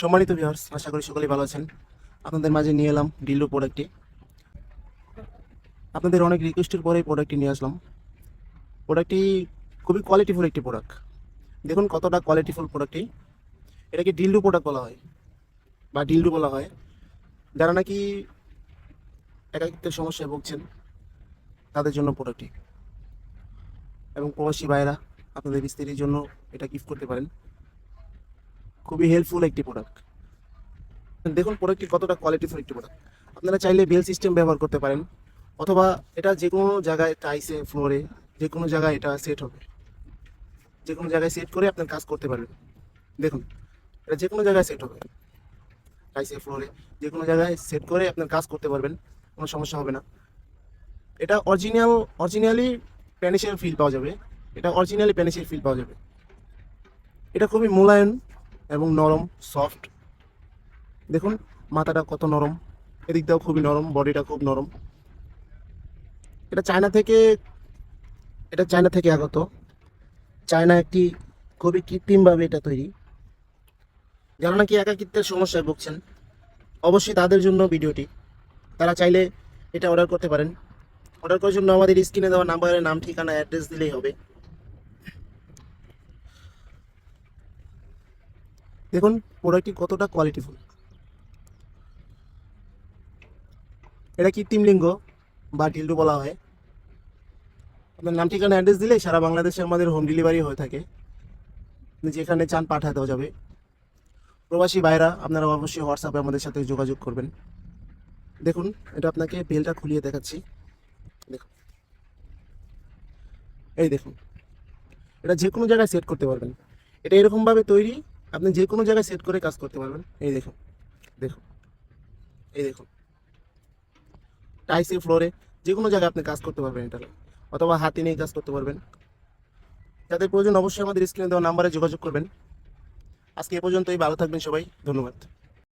সম্মানিত ভিউয়ার্স আশা করি সকলেই ভালো আছেন। আপনাদের মাঝে নিয়ে এলাম ডিল্লো প্রোডাক্টটি আপনাদের অনেক রিকোয়েস্টের পরে প্রোডাক্টটি নিয়ে আসলাম। প্রোডাক্টটি খুবই কোয়ালিটিফুল একটি প্রোডাক্ট দেখুন কতটা কোয়ালিটিফুল প্রোডাক্টটি এটাকে ডিল্ডু প্রোডাক্ট বলা হয়, বা ডিল্ডু বলা হয়। যারা নাকি একাকিত্বের সমস্যায় ভুগছেন, তাদের জন্য প্রোডাক্টটি এবং প্রবাসী ভাইয়েরা, আপনাদের স্ত্রীর জন্য এটা গিফট করতে পারেন। খুবই হেল্পফুল একটি প্রোডাক্ট দেখুন প্রোডাক্টটি কতটা কোয়ালিটিফুল একটি প্রোডাক্ট আপনারা চাইলে বেল সিস্টেম ব্যবহার করতে পারেন, অথবা এটা যে কোনো জায়গায় টাইসে ফ্লোরে যে কোনো জায়গায় এটা সেট হবে। যে কোনো জায়গায় সেট করে আপনার কাজ করতে পারবেন। দেখুন, এটা যে কোনো জায়গায় সেট হবে। টাইসে ফ্লোরে যে কোনো জায়গায় সেট করে আপনার কাজ করতে পারবেন, কোনো সমস্যা হবে না। এটা অরিজিনাল অরিজিনালি প্যানিসের ফিল পাওয়া যাবে। এটা অরিজিনালি প্যানিসের ফিল পাওয়া যাবে। এটা খুবই মোলায়েম এবং নরম সফট দেখুন, মাথাটা কত নরম। এদিকটাও খুবই নরম বডিটা খুব নরম। এটা চায়না থেকে, এটা চায়না থেকে আগত। চায়না একটি খুবই কৃত্রিমভাবে এটা তৈরি। যারা নাকি একাকিত্বের সমস্যায় ভুগছেন, অবশ্যই তাদের জন্য ভিডিওটি। তারা চাইলে এটা অর্ডার করতে পারেন। অর্ডার করার জন্য আমাদের স্ক্রিনে দেওয়া নাম্বারের নাম, ঠিকানা অ্যাড্রেস দিলেই হবে। দেখুন প্রোডাক্টটি কতটা কোয়ালিটিফুল এটা কৃত্রিম লিঙ্গ বা ডিল্ডো বলা হয়? আপনার নাম, ঠিকানা অ্যাড্রেস দিলে সারা বাংলাদেশে আমাদের হোম ডেলিভারি হয়ে থাকে। যেখানে চান পাঠাতে দেওয়া যাবে। প্রবাসী ভাইরা আপনারা অবশ্যই হোয়াটসঅ্যাপে আমাদের সাথে যোগাযোগ করবেন। দেখুন, এটা আপনাকে বেলটা খুলিয়ে দেখাচ্ছি। দেখুন। এই দেখুন। এটা যে কোনো জায়গায় সেট করতে পারবেন। এটা এরকমভাবে তৈরি আপনি যে কোনো জায়গায় সেট করে কাজ করতে পারবেন। এই দেখুন দেখুন, এই দেখুন। টাইসি ফ্লোরে যে কোনো জায়গায় আপনি কাজ করতে পারবেন এটা অথবা হাতে নিয়ে কাজ করতে পারবেন। যাদের প্রয়োজন অবশ্যই আমাদের স্ক্রিনে দেওয়া নাম্বারে যোগাযোগ করবেন। আজকে এ পর্যন্তই, ভালো থাকবেন সবাই, ধন্যবাদ।